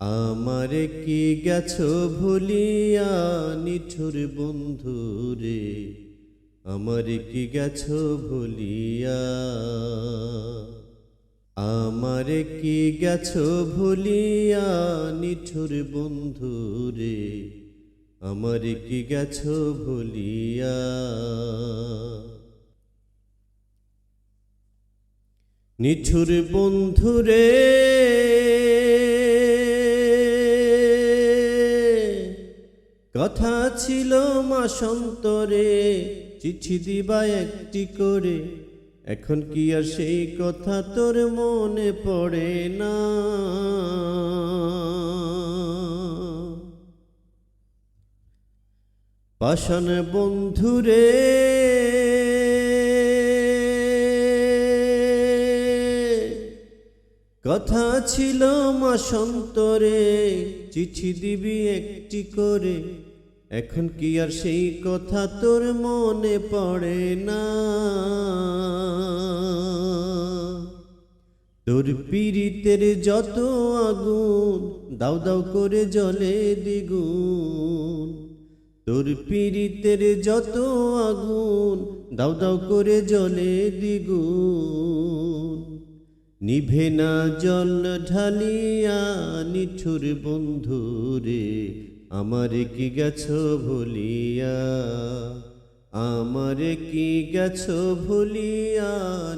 আমারে কি গেছো ভুলিয়া নিঠুর বন্ধু রে? আমারে কি গেছো ভুলিয়া? আমারে কি গেছো ভুলিয়া নিঠুর বন্ধু রে? আমারে কি গেছো ভুলিয়া? নিঠুর বন্ধুরে কথা ছিল মা সন্তরে চিঠি দিবা একটি করে। এখন কি আর সেই কথা তোর মনে পড়ে না? পাষাণ বন্ধুরে, কথা ছিল মা সন্তরে চিঠি দিবি একটি করে। এখন কি আর সেই কথা তোর মনে পড়ে না? তোর পীড়িতের যত আগুন, দাও দাও করে জলে দ্বিগুণ। তোর পীড়িতের যত আগুন, দাও দাও করে জলে দ্বিগুণ। নিভে না জল ঢালিয়া নিঠুর বন্ধু রে আমার কি গেছো ভুলিয়া? আমার কি গেছো ভুলিয়া,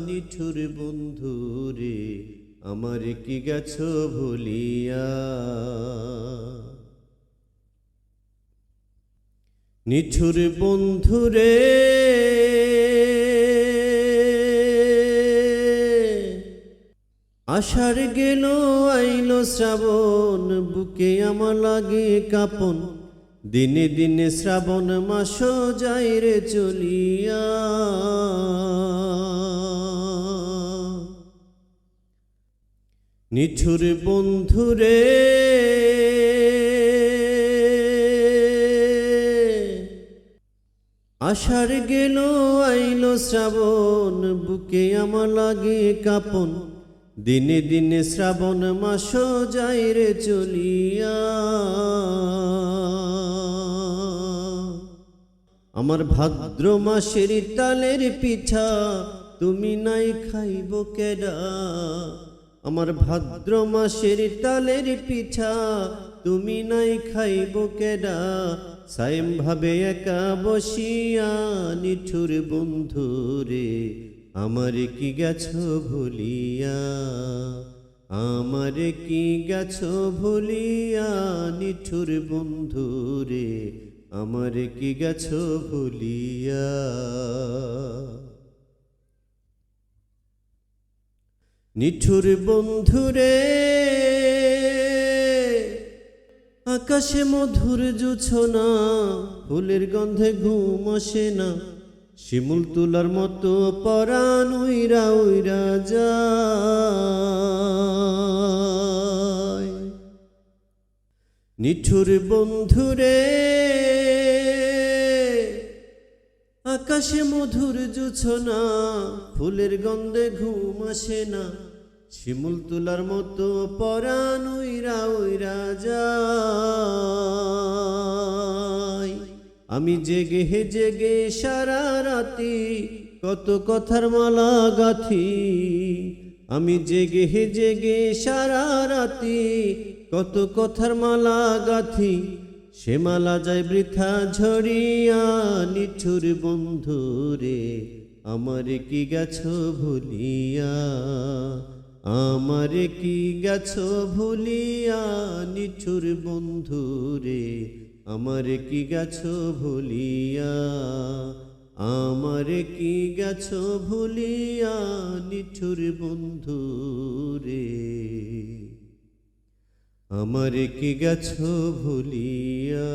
নিঠুর বন্ধু রে? আমার কি গেছো ভুলিয়া? নিঠুর বন্ধুরে আষাঢ় গেল, আইলো শ্রাবণ, বুকে আমার লাগে কাপন। দিনে দিনে শ্রাবণ মাস যাই রে চলিয়া। নিঠুর বন্ধুরে আষাঢ় গেল, আইলো শ্রাবণ, বুকে আমার লাগে কাপন। দিনে দিনে শ্রাবণ মাস যাই রে চলিয়া। আমার ভাদ্র মাসের তালের পিঠা তুমি নাই খাইব কেডা? আমার ভাদ্র মাসের তালের পিঠা তুমি নাই খাইব কেডা? সাইম ভাবে একা বসিয়া নিঠুর বন্ধু রে আমার কি গেছো ভুলিয়া? আমার কি গেছো ভুলিয়া, নিঠুর বন্ধু রে আমার কি গেছো ভুলিয়া? নিঠুর বন্ধুরে, আকাশে মধুর জুছনা, ফুলের গন্ধে ঘুম আসে না। শিমুল তুলার মতো পরাণ উইরা উইরা যায়। নিঠুর বন্ধুরে, আকাশে মধুর জুছনা, ফুলের গন্ধে ঘুম আসে না। শিমুল তুলার মতো পরাণ উইরা উইরা যায়। আমি জেগে হে জেগে সারা রাতি, কত কথার মালা গাথি। আমি জেগে হে জেগে সারা রাতি, কত কথার মালা গাথি। সে মালা যায় বৃথা ঝরিয়া বন্ধু রে, আমার কি গেছো ভুলিয়া? আমার কি গেছো ভুলিয়া, নিঠুর বন্ধু রে আমার কি গাছ ভুলিয়া? আমার কি গাছ ভুলিয়া, নিঠুর বন্ধু রে? আমার কি গাছ ভুলিয়া?